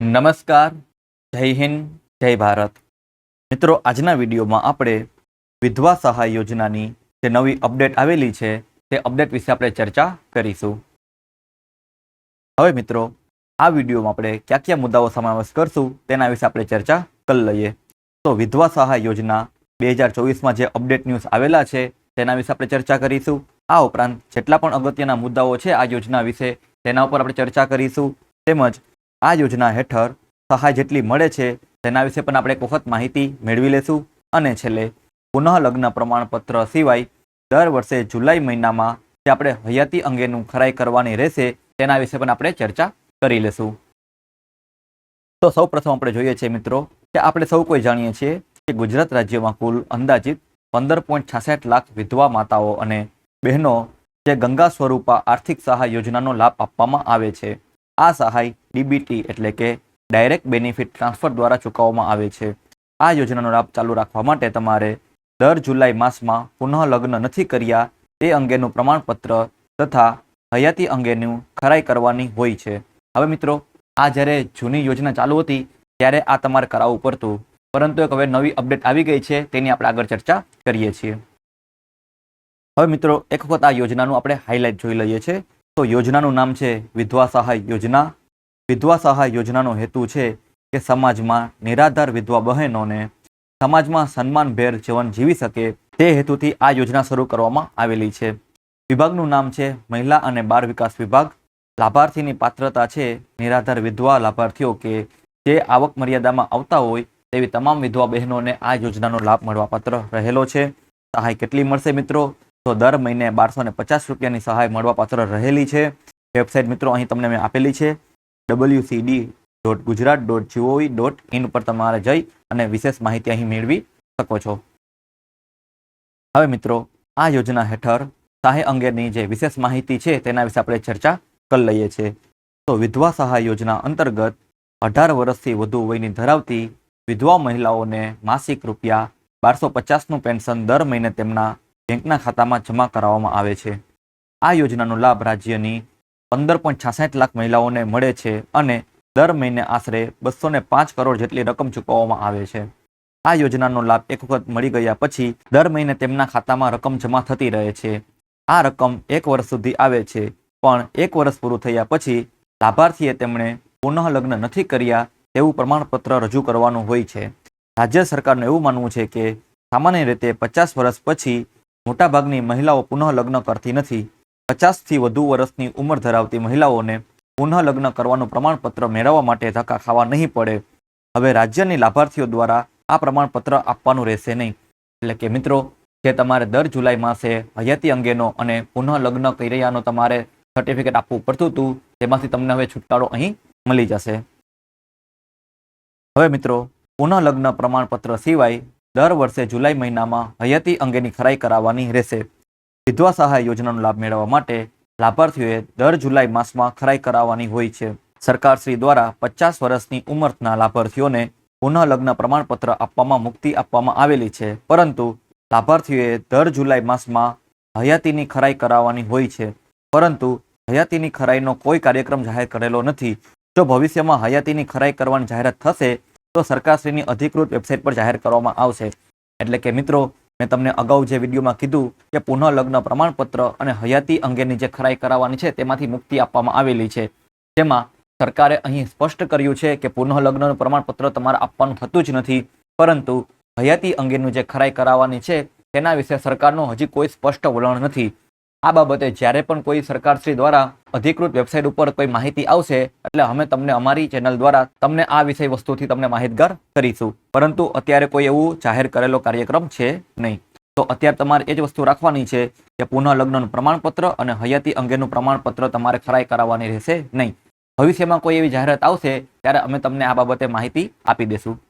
નમસ્કાર, જય હિન્દ, જય ભારત. મિત્રો, આજના વિડીયોમાં આપણે વિધવા સહાય યોજનાની જે નવી અપડેટ આવેલી છે, તે અપડેટ વિશે આપણે ચર્ચા કરીશું. હવે મિત્રો, આ વિડીયોમાં આપણે કયા કયા મુદ્દાઓ સમાવેશ કરશું, તેના વિશે આપણે ચર્ચા કરી લઈએ. તો વિધવા સહાય યોજના બે હજાર ચોવીસમાં જે અપડેટ ન્યૂઝ આવેલા છે, તેના વિશે આપણે ચર્ચા કરીશું. આ ઉપરાંત, જેટલા પણ અગત્યના મુદ્દાઓ છે આ યોજના વિશે, તેના ઉપર આપણે ચર્ચા કરીશું. તેમજ આ યોજના હેઠળ સહાય જેટલી મળે છે તેના વિશે પણ આપણે એક વખત માહિતી મેળવી લેશું. અને છેલ્લે પુનઃ લગ્ન પ્રમાણપત્ર સિવાય દર વર્ષે જુલાઈ મહિનામાં જે આપણે હયાતી અંગેનું ખરાઈ કરવાની રહેશે તેના વિશે પણ આપણે ચર્ચા કરી લેશું. તો સૌ પ્રથમ આપણે જોઈએ છીએ મિત્રો કે આપણે સૌ કોઈ જાણીએ છીએ કે ગુજરાત રાજ્યમાં કુલ અંદાજિત પંદર પોઈન્ટ છાસઠ લાખ વિધવા માતાઓ અને બહેનો જે ગંગા સ્વરૂપા આર્થિક સહાય યોજનાનો લાભ આપવામાં આવે છે. આ સહાય ડીબીટી એટલે કે ડાયરેક્ટ બેનિફિટ ટ્રાન્સફર દ્વારા ચૂકવવામાં આવે છે. આ યોજનાનો લાભ ચાલુ રાખવા માટે તમારે દર જુલાઈ માસમાં પુનઃ લગ્ન નથી કર્યા તે અંગેનું પ્રમાણપત્ર તથા હયાતી અંગેનું ખરાઈ કરવાની હોય છે. હવે મિત્રો, આ જ્યારે જૂની યોજના ચાલુ હતી ત્યારે આ તમારે કરાવવું પડતું. પરંતુ એક હવે નવી અપડેટ આવી ગઈ છે તેની આપણે આગળ ચર્ચા કરીએ છીએ. હવે મિત્રો, એક વખત આ યોજનાનું આપણે હાઇલાઇટ જોઈ લઈએ છીએ. તો યોજનાનું નામ છે વિધવા સહાય યોજના. વિધવા સહાય યોજનાનો હેતુ છે કે સમાજમાં નિરાધાર વિધવા બહેનોને સમાજમાં સન્માનભેર જીવન જીવી શકે તે હેતુથી આ યોજના શરૂ કરવામાં આવેલી છે. વિભાગનું નામ છે મહિલા અને બાળ વિકાસ વિભાગ. લાભાર્થીની પાત્રતા છે નિરાધાર વિધવા લાભાર્થીઓ કે જે આવક મર્યાદામાં આવતા હોય તેવી તમામ વિધવા બહેનોને આ યોજનાનો લાભ મળવાપાત્ર રહેલો છે. સહાય કેટલી મળશે મિત્રો? તો દર મહિને બારસો ને પચાસ રૂપિયાની સહાય મળવાપાત્ર રહેલી છે. વેબસાઇટ મિત્રો, અહીં તમને મેં આપેલી છે. WCD dot Gujarat dot gov dot in ઉપર તમારે જઈ અને વિશેષ માહિતી અહીં મેળવી શકો છો. હવે મિત્રો, આ યોજના હેઠળ સહાય અંગેની જે વિશેષ માહિતી છે તેના વિશે આપણે ચર્ચા કરી લઈએ છીએ. તો વિધવા સહાય યોજના અંતર્ગત અઢાર વર્ષથી વધુ વયની ધરાવતી વિધવા મહિલાઓને માસિક રૂપિયા બારસો પચાસનું પેન્શન દર મહિને તેમના બેંકના ખાતામાં જમા કરાવવામાં આવે છે. આ યોજનાનો લાભ રાજ્યની પંદર પોઈન્ટ છાસઠ લાખ મહિલાઓને મળે છે અને દર મહિને આશરે બસો ને પાંચ કરોડ જેટલી રકમ ચૂકવવામાં આવે છે. આ યોજનાનો લાભ એક વખત મળી ગયા પછી દર મહિને તેમના ખાતામાં રકમ જમા થતી રહે છે. આ રકમ એક વર્ષ સુધી આવે છે, પણ એક વર્ષ પૂરું થયા પછી લાભાર્થીએ તેમણે પુનઃ લગ્ન નથી કર્યા તેવું પ્રમાણપત્ર રજૂ કરવાનું હોય છે. રાજ્ય સરકારનું એવું માનવું છે કે સામાન્ય રીતે પચાસ વર્ષ પછી મોટાભાગની મહિલાઓ પુનઃ લગ્ન કરતી નથી. પચાસથી વધુ વર્ષની ઉંમર ધરાવતી મહિલાઓને પુનઃ લગ્ન કરવાનું પ્રમાણપત્ર મેળવવા માટે ધક્કા ખાવા નહીં પડે. હવે રાજ્યની લાભાર્થીઓ દ્વારા આ પ્રમાણપત્ર આપવાનું રહેશે નહીં. એટલે કે મિત્રો, જે તમારે દર જુલાઈ માસે હયાતી અંગેનો અને પુનઃ લગ્ન રહ્યાનો તમારે સર્ટિફિકેટ આપવું પડતું હતું, તેમાંથી તમને હવે છુટકારો અહીં મળી જશે. હવે મિત્રો પુનઃ લગ્ન પ્રમાણપત્ર સિવાય દર વર્ષે જુલાઈ મહિનામાં હયાતી અંગેની ખરાઈ કરાવવાની રહેશે. વિધવા સહાય યોજનાનો લાભ મેળવવા માટે લાભાર્થીઓએ દર જુલાઈ માસમાં ખરાઈ કરાવવાની હોય છે. સરકારશ્રી દ્વારા પચાસ વર્ષની ઉંમરના લાભાર્થીઓને પુનઃલગ્ન પ્રમાણપત્ર આપવામાં મુક્તિ આપવામાં આવેલી છે. પરંતુ લાભાર્થીઓએ દર જુલાઈ માસમાં હયાતીની ખરાઈ કરાવવાની હોય છે. પરંતુ હયાતીની ખરાઈનો કોઈ કાર્યક્રમ જાહેર કરેલો નથી. જો ભવિષ્યમાં હયાતીની ખરાઈ કરવાની જાહેરાત થશે તો સરકારશ્રીની અધિકૃત વેબસાઇટ પર જાહેર કરવામાં આવશે. એટલે કે મિત્રો, મેં તમને અગાઉ જે વિડીયોમાં કીધું કે પુનઃ લગ્ન પ્રમાણપત્ર અને હયાતી અંગેની જે ખરાઈ કરાવવાની છે, તેમાંથી મુક્તિ આપવામાં આવેલી છે. જેમાં સરકારે અહીં સ્પષ્ટ કર્યું છે કે પુનઃ લગ્નનું પ્રમાણપત્ર તમારે આપવાનું થતું જ નથી, પરંતુ હયાતી અંગેનું જે ખરાઈ કરાવવાની છે, તેના વિશે સરકારનું હજી કોઈ સ્પષ્ટ વલણ નથી. આ બાબતે જ્યારે પણ કોઈ સરકારશ્રી દ્વારા અધિકૃત વેબસાઇટ ઉપર કોઈ માહિતી આવશે, એટલે અમે તમને અમારી ચેનલ દ્વારા તમને આ વિષય વસ્તુથી તમને માહિતગાર કરીશું. પરંતુ અત્યારે કોઈ એવું જાહેર કરેલો કાર્યક્રમ છે નહીં. તો અત્યારે તમારે એ જ વસ્તુ રાખવાની છે કે પુનઃ લગ્નનું પ્રમાણપત્ર અને હયાતી અંગેનું પ્રમાણપત્ર તમારે ખરાઈ કરાવવાની રહેશે નહીં. ભવિષ્યમાં કોઈ એવી જાહેરાત આવશે, ત્યારે અમે તમને આ બાબતે માહિતી આપી દેશું.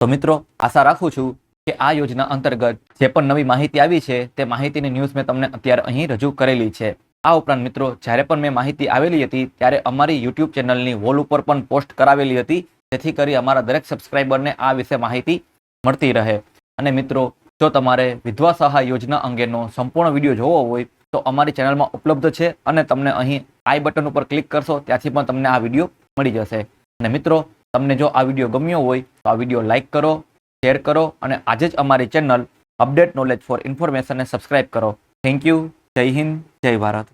તો મિત્રો, આશા રાખું છું કે આ યોજના અંતર્ગત જે પણ નવી માહિતી આવી છે, તે માહિતીની ન્યૂઝ મેં તમને અત્યારે અહીં રજૂ કરેલી છે. આ ઉપરાંત મિત્રો, જ્યારે પણ મેં માહિતી આવેલી હતી, ત્યારે અમારી યુટ્યુબ ચેનલની વોલ ઉપર પણ પોસ્ટ કરાવેલી હતી, જેથી કરી અમારા દરેક સબસ્ક્રાઈબરને આ વિશે માહિતી મળતી રહે. અને મિત્રો, જો તમારે વિધવા સહાય યોજના અંગેનો સંપૂર્ણ વીડિયો જોવો હોય, તો અમારી ચેનલમાં ઉપલબ્ધ છે અને તમને અહીં આઈ બટન ઉપર ક્લિક કરશો, ત્યાંથી પણ તમને આ વીડિયો મળી જશે. અને મિત્રો, તમને જો આ વીડિયો ગમ્યો હોય, તો આ વીડિયો લાઇક કરો શેર કરો અને આજે જ અમારી ચેનલ અપડેટ નોલેજ ફોર ઇન્ફોર્મેશનને સબસ્ક્રાઇબ કરો. થેન્ક યુ જય હિન્દ, જય ભારત.